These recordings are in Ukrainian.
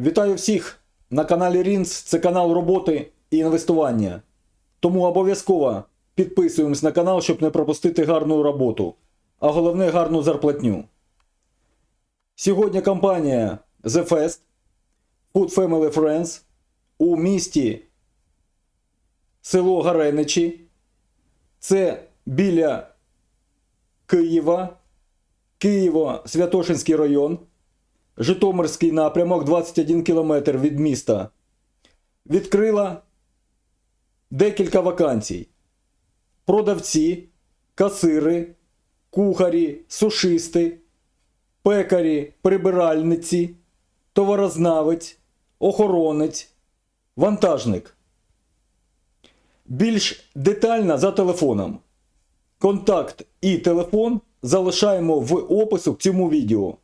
Вітаю всіх на каналі Рінс. Це канал роботи і інвестування. Тому обов'язково підписуємось на канал, щоб не пропустити гарну роботу, а головне гарну зарплатню. Сьогодні компанія The Fest Food Family Friends у місті село Гареничі. Це біля Києва, Києво-Святошинський район. Житомирський напрямок 21 км від міста відкрила декілька вакансій. Продавці, касири, кухарі, сушисти, пекарі, прибиральниці, товарознавець, охоронець, вантажник. Більш детально за телефоном. Контакт і телефон залишаємо в опису к цьому відео.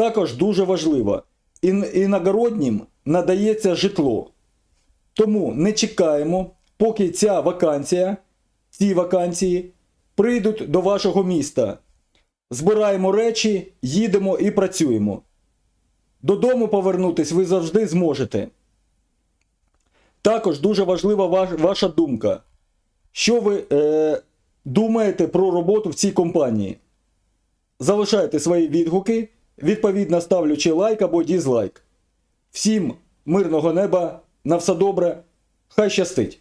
Також дуже важливо, ін- іногороднім надається житло. Тому не чекаємо, поки ця вакансія, ці вакансії прийдуть до вашого міста. Збираємо речі, їдемо і працюємо. Додому повернутись ви завжди зможете. Також дуже важлива ваша думка. Що ви е, думаєте про роботу в цій компанії? залишайте свої відгуки, відповідно ставлячи лайк або дізлайк. Всім мирного неба, на все добре, хай щастить!